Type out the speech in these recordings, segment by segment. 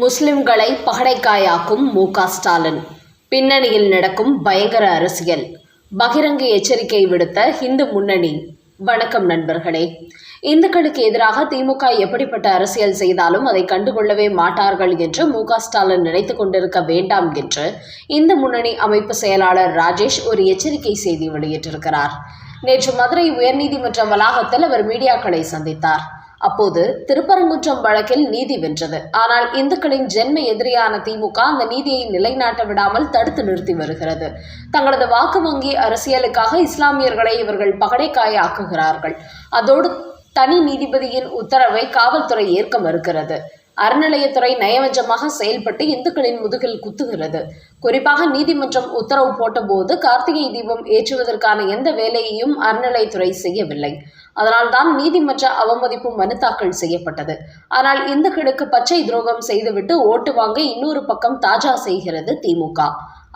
முஸ்லிம்களை பகடைக்காயாக்கும் மு க ஸ்டாலின். பின்னணியில் நடக்கும் பயங்கர அரசியல். பகிரங்க எச்சரிக்கை விடுத்த இந்து முன்னணி. வணக்கம் நண்பர்களே. இந்துக்களுக்கு எதிராக திமுக எப்படிப்பட்ட அரசியல் செய்தாலும் அதை கண்டுகொள்ளவே மாட்டார்கள் என்று மு க ஸ்டாலின் நினைத்து கொண்டிருக்க வேண்டாம் என்று இந்து முன்னணி அமைப்பு செயலாளர் ராஜேஷ் ஒரு எச்சரிக்கை செய்தி வெளியிட்டிருக்கிறார். நேற்று மதுரை உயர்நீதிமன்ற வளாகத்தில் அவர் மீடியாக்களை சந்தித்தார். அப்போது திருப்பரங்குன்றம் வழக்கில் நீதி வென்றது. ஆனால் இந்துக்களின் ஜென்ம எதிரியான திமுக அந்த நீதியை நிலைநாட்ட விடாமல் தடுத்து நிறுத்தி வருகிறது. தங்களது வாக்கு வங்கி அரசியலுக்காக இஸ்லாமியர்களை இவர்கள் பகடைக்காய ஆக்குகிறார்கள். அதோடு தனி நீதிபதியின் உத்தரவை காவல்துறை ஏற்க மறுக்கிறது. அறநிலையத்துறை நயவஞ்சமாக செயல்பட்டு இந்துக்களின் முதுகில் குத்துகிறது. குறிப்பாக நீதிமன்றம் உத்தரவு போட்டபோது கார்த்திகை தீபம் ஏற்றுவதற்கான எந்த வேலையையும் அறநிலையத்துறை செய்யவில்லை. அதனால்தான் நீதிமன்ற அவமதிப்பு மனு தாக்கல் செய்யப்பட்டது. ஆனால் இந்துக்களுக்கு பச்சை துரோகம் செய்துவிட்டு ஓட்டு வாங்க இன்னொரு பக்கம் தாஜா செய்கிறது திமுக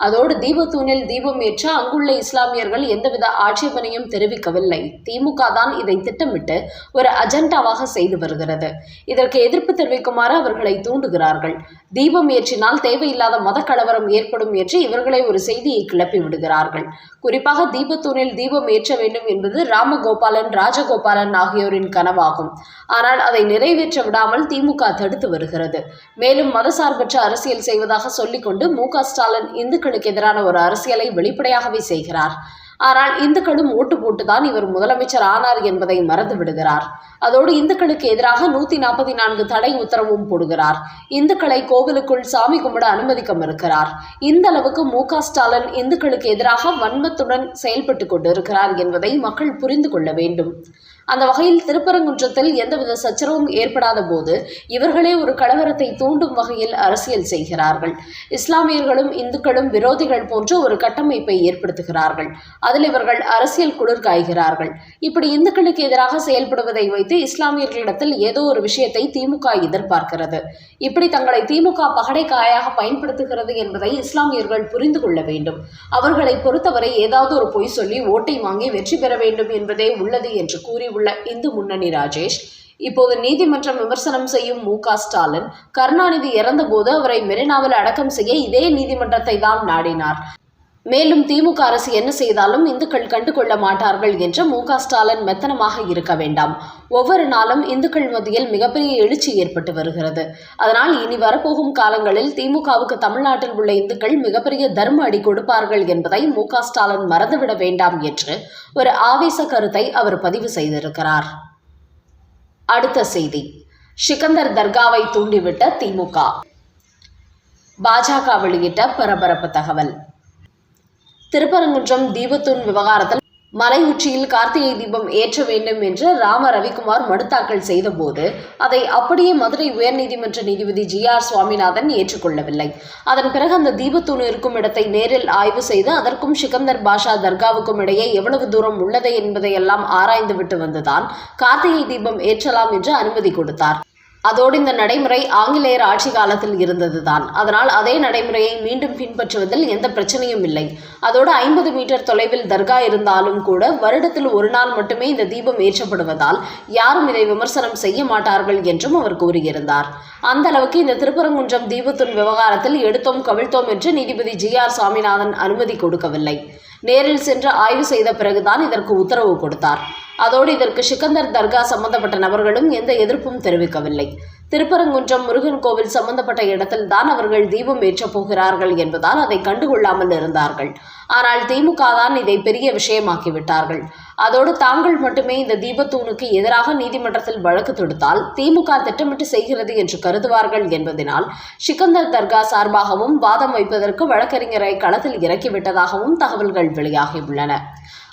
அதோடு தீபத்தூணில் தீபம் ஏற்ற அங்குள்ள இஸ்லாமியர்கள் எந்தவித ஆட்சேபனையும் தெரிவிக்கவில்லை. திமுக தான் இதை திட்டமிட்டு ஒரு அஜெண்டாவாக செய்து வருகிறது. இதற்கு எதிர்ப்பு தெரிவிக்குமாறு அவர்களை தூண்டுகிறார்கள். தீபம் ஏற்றினால் தேவையில்லாத மத கலவரம் ஏற்படும் என்று இவர்களே ஒரு செய்தியை கிளப்பி விடுகிறார்கள். குறிப்பாக தீபத்தூணில் தீபம் ஏற்ற வேண்டும் என்பது ராமகோபாலன் ராஜகோபாலன் ஆகியோரின் கனவாகும். ஆனால் அதை நிறைவேற்ற விடாமல் திமுக தடுத்து வருகிறது. மேலும் மதசார்பற்ற அரசியல் செய்வதாக சொல்லிக்கொண்டு மு க ஸ்டாலின் இந்துக்களுக்கு எதிரான ஒரு அரசியலை வெளிப்படையாகவே செய்கிறார். ஆனால் இந்துக்களும் ஓட்டு போட்டுதான் இவர் முதலமைச்சர் ஆனார் என்பதை மறந்து விடுகிறார். அதோடு இந்துக்களுக்கு எதிராக நூத்தி நாற்பத்தி நான்கு தடை உத்தரவும் போடுகிறார். இந்துக்களை கோவிலுக்குள் சாமி கும்பிட அனுமதிக்க மறுக்கிறார் இந்த அளவுக்கு மு ஸ்டாலின் இந்துக்களுக்கு எதிராக வன்மத்துடன் செயல்பட்டு கொண்டிருக்கிறார் என்பதை மக்கள் புரிந்து கொள்ள வேண்டும். அந்த வகையில் திருப்பரங்குன்றத்தில் எந்தவித சச்சரவும் ஏற்படாத போது இவர்களே ஒரு கலவரத்தை தூண்டும் வகையில் அரசியல் செய்கிறார்கள். இஸ்லாமியர்களும் இந்துக்களும் விரோதிகள் போன்ற ஒரு கட்டமைப்பை ஏற்படுத்துகிறார்கள். அதில் இவர்கள் அரசியல் குளிர் காய்கிறார்கள். இப்படி இந்துக்களுக்கு எதிராக செயல்படுவதை வைத்து இஸ்லாமியர்களிடத்தில் ஏதோ ஒரு விஷயத்தை திமுக எதிர்பார்க்கிறது. இப்படி தங்களை திமுக பகடைக்காயாக பயன்படுத்துகிறது என்பதை இஸ்லாமியர்கள் புரிந்து கொள்ள வேண்டும். அவர்களை பொறுத்தவரை ஏதாவது ஒரு பொய் சொல்லி ஓட்டை வாங்கி வெற்றி பெற வேண்டும் என்பதே உள்ளது என்று உள்ள இந்து முன்னணி ராஜேஷ். இப்போது நீதிமன்றம் விமர்சனம் செய்யும் மு ஸ்டாலின் கருணாநிதி இறந்தபோது அவரை மெரினாவில் அடக்கம் செய்ய இதே நீதிமன்றத்தை தான் நாடினார். மேலும் திமுக அரசு என்ன செய்தாலும் இந்துக்கள் கண்டுகொள்ள மாட்டார்கள் என்று மு ஸ்டாலின் மெத்தனமாக இருக்க வேண்டாம். ஒவ்வொரு நாளும் இந்துக்கள் மத்தியில் மிகப்பெரிய எழுச்சி ஏற்பட்டு வருகிறது. அதனால் இனி வரப்போகும் காலங்களில் திமுகவுக்கு தமிழ்நாட்டில் உள்ள இந்துக்கள் மிகப்பெரிய தர்ம அடி கொடுப்பார்கள் என்பதை மு ஸ்டாலின் மறந்துவிட வேண்டாம் என்று ஒரு ஆவேச கருத்தை அவர் பதிவு செய்திருக்கிறார். அடுத்த செய்தி. சிக்கந்தர் தர்காவை தூண்டிவிட்ட திமுக. பாஜக வெளியிட்ட பரபரப்பு தகவல். திருப்பரங்குன்றம் தீபத்தூண் விவகாரத்தில் மலை உச்சியில் கார்த்திகை தீபம் ஏற்ற வேண்டும் என்று ராம ரவிக்குமார் மனு தாக்கல் செய்தபோது அதை அப்படியே மதுரை உயர்நீதிமன்ற நீதிபதி ஜி ஆர் சுவாமிநாதன் ஏற்றுக்கொள்ளவில்லை. அதன் பிறகு அந்த தீபத்தூண் இருக்கும் இடத்தை நேரில் ஆய்வு செய்து அதற்கும் சிக்கந்தர் பாஷா தர்காவுக்கும் இடையே எவ்வளவு தூரம் உள்ளது என்பதையெல்லாம் ஆராய்ந்துவிட்டு வந்துதான் கார்த்திகை தீபம் ஏற்றலாம் என்று அனுமதி கொடுத்தார். அதோடு இந்த நடைமுறை ஆங்கிலேயர் ஆட்சி காலத்தில் இருந்ததுதான். அதனால் அதே நடைமுறையை மீண்டும் பின்பற்றுவதில் எந்த பிரச்சனையும் இல்லை. அதோடு ஐம்பது மீட்டர் தொலைவில் தர்கா இருந்தாலும் கூட வருடத்தில் ஒரு நாள் மட்டுமே இந்த தீபம் ஏற்றப்படுவதால் யாரும் இதை விமர்சனம் செய்ய மாட்டார்கள் என்றும் அவர் கூறியிருந்தார். அந்த அளவுக்கு இந்த திருப்பரங்குன்றம் தீபத்துன் விவகாரத்தில் எடுத்தோம் கவிழ்த்தோம் என்று நீதிபதி ஜி ஆர் சுவாமிநாதன் அனுமதி கொடுக்கவில்லை. நேரில் சென்று ஆய்வு செய்த பிறகுதான் இதற்கு உத்தரவு கொடுத்தார். அதோடு இதற்கு சிக்கந்தர் தர்கா சம்பந்தப்பட்ட நபர்களும் எந்த எதிர்ப்பும் தெரிவிக்கவில்லை. திருப்பரங்குன்றம் முருகன் கோவில் சம்பந்தப்பட்ட இடத்தில் தான் அவர்கள் தீபம் ஏற்றப் போகிறார்கள் என்பதால் அதை கண்டுகொள்ளாமல் இருந்தார்கள். ஆனால் திமுக தான் இதை பெரிய விஷயமாக்கிவிட்டார்கள் அதோடு தாங்கள் மட்டுமே இந்த தீபத்தூணுக்கு எதிராக நீதிமன்றத்தில் வழக்கு தொடுத்தால் திமுக திட்டமிட்டு செய்கிறது என்று கருதுவார்கள் என்பதனால் சிக்கந்தர் தர்கா சார்பாகவும் வாதம் வைப்பதற்கு வழக்கறிஞரை களத்தில் இறக்கிவிட்டதாகவும் தகவல்கள் வெளியாகியுள்ளன.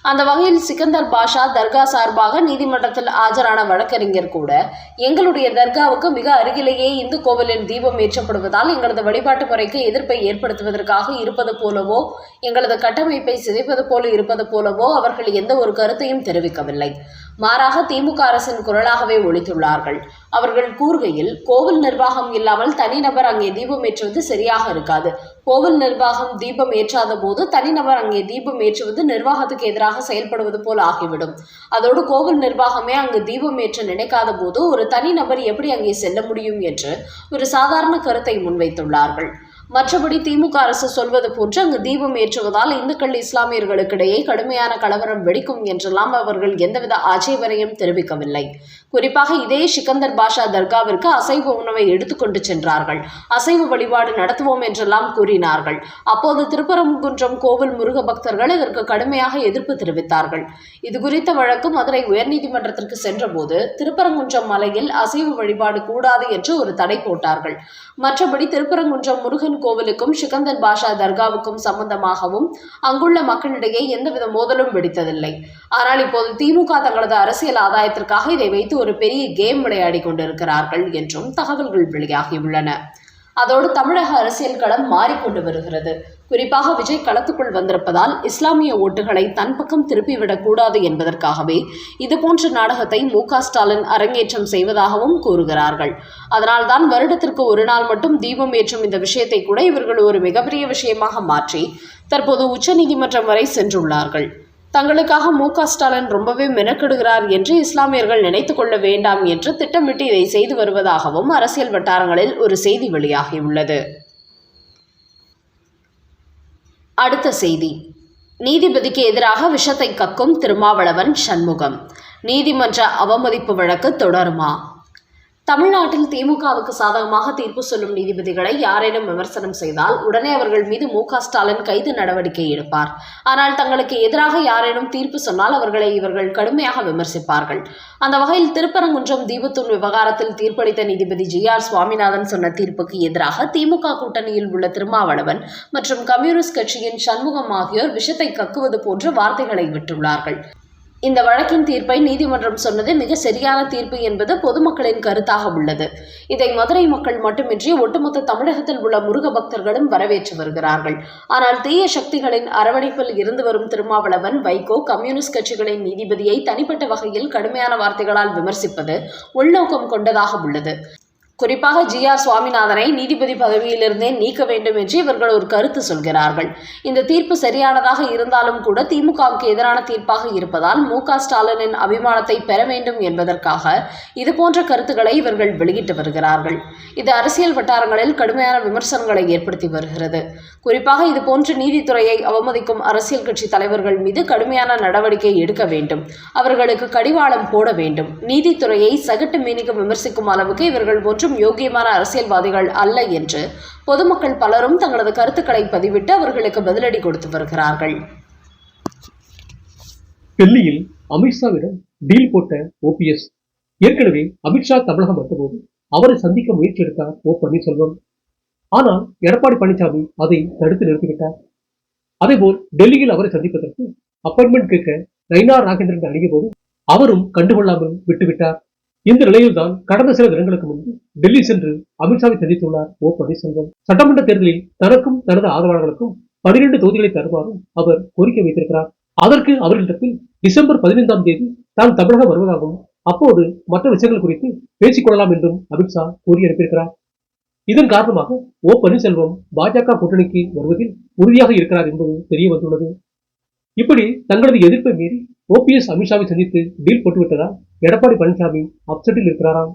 அந்த வகையில் சிக்கந்தர் பாஷா தர்கா சார்பாக நீதிமன்றத்தில் ஆஜரான வழக்கறிஞர் கூட எங்களுடைய தர்காவுக்கு மிக அருகிலேயே இந்து கோவிலின் தீபம் ஏற்றப்படுவதால் எங்களது வழிபாட்டு முறைக்கு எதிர்ப்பை ஏற்படுத்துவதற்காக இருப்பது போலவோ எங்களது கட்டமைப்பை சிதைப்பது போல இருப்பது போலவோ அவர்கள் எந்த ஒரு கருத்தையும் தெரிவிக்கவில்லை. மாறாக திமுக அரசின் குரலாகவே ஒழித்துள்ளார்கள் அவர்கள் கூறுகையில் கோவில் நிர்வாகம் இல்லாமல் தனிநபர் அங்கே தீபம் ஏற்றுவது சரியாக இருக்காது. கோவில் நிர்வாகம் தீபம் ஏற்றாத போது தனிநபர் அங்கே தீபம் ஏற்றுவது நிர்வாகத்துக்கு எதிராக செயல்படுவது போல் ஆகிவிடும். அதோடு கோவில் நிர்வாகமே அங்கு தீபம் ஏற்ற நினைக்காத போது ஒரு தனிநபர் எப்படி அங்கே செல்ல முடியும் என்று ஒரு சாதாரண கருத்தை முன்வைத்துள்ளார்கள். மற்றபடி திமுக அரசு சொல்வது போன்று அங்கு தீபம் ஏற்றுவதால் இந்துக்கள் இஸ்லாமியர்களுக்கிடையே கடுமையான கலவரம் வெடிக்கும் என்றெல்லாம் அவர்கள் எந்தவித ஆட்சேபனையும் தெரிவிக்கவில்லை. குறிப்பாக இதே சிக்கந்தர் பாஷா தர்காவிற்கு அசைவ உணவை எடுத்துக்கொண்டு சென்றார்கள். அசைவ வழிபாடு நடத்துவோம் என்றெல்லாம் கூறினார்கள். அப்போது திருப்பரங்குன்றம் கோவில் முருக பக்தர்கள் இதற்கு கடுமையாக எதிர்ப்பு தெரிவித்தார்கள். இது குறித்த வழக்கு மதுரை உயர்நீதிமன்றத்திற்கு சென்றபோது திருப்பரங்குன்றம் மலையில் அசைவ வழிபாடு கூடாது என்று ஒரு தடை போட்டார்கள். மற்றபடி திருப்பரங்குன்றம் முருகன் கோவிலுக்கும் சிக்கந்தர் பாஷா தர்காவுக்கும் சம்பந்தமாகவும் அங்குள்ள மக்களிடையே எந்தவித மோதலும் வெடித்ததில்லை. ஆனால் இப்போது திமுக தங்களது அரசியல் ஆதாயத்திற்காக இதை வைத்து ஒரு பெரிய கேம் விளையாடி கொண்டிருக்கிறார்கள் என்றும் தகவல்கள் வெளியாகியுள்ளன. அதோடு தமிழக அரசியல் களம் மாறிக்கொண்டு வருகிறது. குறிப்பாக விஜய் களத்துக்குள் வந்திருப்பதால் இஸ்லாமிய ஓட்டுகளை தன் பக்கம் திருப்பிவிடக்கூடாது என்பதற்காகவே இதுபோன்ற நாடகத்தை மு ஸ்டாலின் அரங்கேற்றம் செய்வதாகவும் கூறுகிறார்கள். அதனால்தான் வருடத்திற்கு ஒரு நாள் மட்டும் தீபம் ஏற்றும் இந்த விஷயத்தை கூட இவர்கள் ஒரு மிகப்பெரிய விஷயமாக மாற்றி தற்போது உச்சநீதிமன்றம் வரை சென்றுள்ளார்கள். தங்களுக்காக மு க ஸ்டாலின் ரொம்பவே மெனக்கெடுகிறார் என்று இஸ்லாமியர்கள் நினைத்துக் கொள்ள வேண்டாம் என்று திட்டமிட்டு இதை செய்து வருவதாகவும் அரசியல் வட்டாரங்களில் ஒரு செய்தி வெளியாகியுள்ளது. அடுத்த செய்தி. நீதிபதிக்கு எதிராக விஷத்தை கக்கும் திருமாவளவன் சண்முகம். நீதிமன்ற அவமதிப்பு வழக்கு தொடருமா? தமிழ்நாட்டில் திமுகவுக்கு சாதகமாக தீர்ப்பு சொல்லும் நீதிபதிகளை யாரேனும் விமர்சனம் செய்தால் உடனே அவர்கள் மீது மு ஸ்டாலின் கைது நடவடிக்கை எடுப்பார். ஆனால் தங்களுக்கு எதிராக யாரேனும் தீர்ப்பு சொன்னால் அவர்களை இவர்கள் கடுமையாக விமர்சிப்பார்கள். அந்த வகையில் திருப்பரங்குன்றம் தீபத்தூர் விவகாரத்தில் தீர்ப்பளித்த நீதிபதி ஜி ஆர் சுவாமிநாதன் சொன்ன தீர்ப்புக்கு எதிராக திமுக கூட்டணியில் உள்ள திருமாவளவன் மற்றும் கம்யூனிஸ்ட் கட்சியின் சண்முகம் ஆகியோர் விஷத்தை கக்குவது போன்ற வார்த்தைகளை விட்டுள்ளார்கள். இந்த வழக்கின் தீர்ப்பை நீதிமன்றம் சொன்னது மிக சரியான தீர்ப்பு என்பது பொதுமக்களின் கருத்தாக உள்ளது. இதை மதுரை மக்கள் மட்டுமின்றி ஒட்டுமொத்த தமிழகத்தில் உள்ள முருக பக்தர்களும் வரவேற்று வருகிறார்கள். ஆனால் தீய சக்திகளின் அரவணைப்பில் இருந்து வரும் திருமாவளவன் வைகோ கம்யூனிஸ்ட் கட்சிகளின் நீதிபதியை தனிப்பட்ட வகையில் கடுமையான வார்த்தைகளால் விமர்சிப்பது உள்நோக்கம் கொண்டதாக உள்ளது. குறிப்பாக ஜி ஆர் சுவாமிநாதனை நீதிபதி பதவியிலிருந்தே நீக்க வேண்டும் என்று இவர்கள் ஒரு கருத்து சொல்கிறார்கள். இந்த தீர்ப்பு சரியானதாக இருந்தாலும் கூட திமுகவுக்கு எதிரான தீர்ப்பாக இருப்பதால் மு ஸ்டாலினின் அபிமானத்தை பெற வேண்டும் என்பதற்காக இது போன்ற கருத்துக்களை இவர்கள் வெளியிட்டு வருகிறார்கள். இது அரசியல் வட்டாரங்களில் கடுமையான விமர்சனங்களை ஏற்படுத்தி வருகிறது. குறிப்பாக இதுபோன்ற நீதித்துறையை அவமதிக்கும் அரசியல் கட்சி தலைவர்கள் மீது கடுமையான நடவடிக்கை எடுக்க வேண்டும். அவர்களுக்கு கடிவாளம் போட வேண்டும். நீதித்துறையை சகட்டு மீனிக்கு விமர்சிக்கும் அளவுக்கு இவர்கள் ஒன்றும் யோகியமான அரசியல்வாதிகள் அல்ல என்று பொதுமக்கள் பலரும் தங்களது கருத்துக்களை பதிவிட்டு அவர்களுக்கு பதிலடி கொடுத்து வருகிறார்கள். டெல்லியில் அமித்ஷாவிடம் டீல் போட்ட ஓபிஎஸ். ஏற்கனவே அமித்ஷா தமிழகம் வந்தபோது அவரை சந்திக்க முயற்சி எடுத்தார் ஓ பன்னீர்செல்வம். ஆனால் எடப்பாடி பழனிசாமி அதை தடுத்து நிறுத்திவிட்டார். அதேபோல் டெல்லியில் அவரை சந்திப்பதற்கு அப்பாயின்மெண்ட் கேட்க நைனா ராகேந்திரன் அணுகிய போது அவரும் கண்டுகொள்ளாமல் விட்டுவிட்டார். இந்த நிலையில்தான் கடந்த சில தினங்களுக்கு முன்பு டெல்லி சென்று அமித்ஷாவை சந்தித்துள்ளார் ஓ பன்னீர்செல்வம். சட்டமன்ற தேர்தலில் தனக்கும் தனது ஆதரவாளர்களுக்கும் பனிரெண்டு தொகுதிகளை தருமாறும் அவர் கோரிக்கை வைத்திருக்கிறார். அதற்கு அவர்களிடத்தில் டிசம்பர் பதினைந்தாம் தேதி தான் தமிழகம் வருவதாகவும் அப்போது மற்ற விஷயங்கள் குறித்து பேசிக் கொள்ளலாம் என்றும் அமித்ஷா கூறி அனுப்பியிருக்கிறார் இதன் காரணமாக ஓ பன்னீர்செல்வம் பாஜக கூட்டணிக்கு வருவதில் உறுதியாக இருக்கிறார் என்பது தெரிய வந்துள்ளது இப்படி தங்களது எதிர்ப்பை மீறி ஓபிஎஸ் அமித்ஷாவை சந்தித்து டீல் போட்டுவிட்டதால் எடப்பாடி பழனிசாமி அப்செட்டில் இருக்கிறாராம்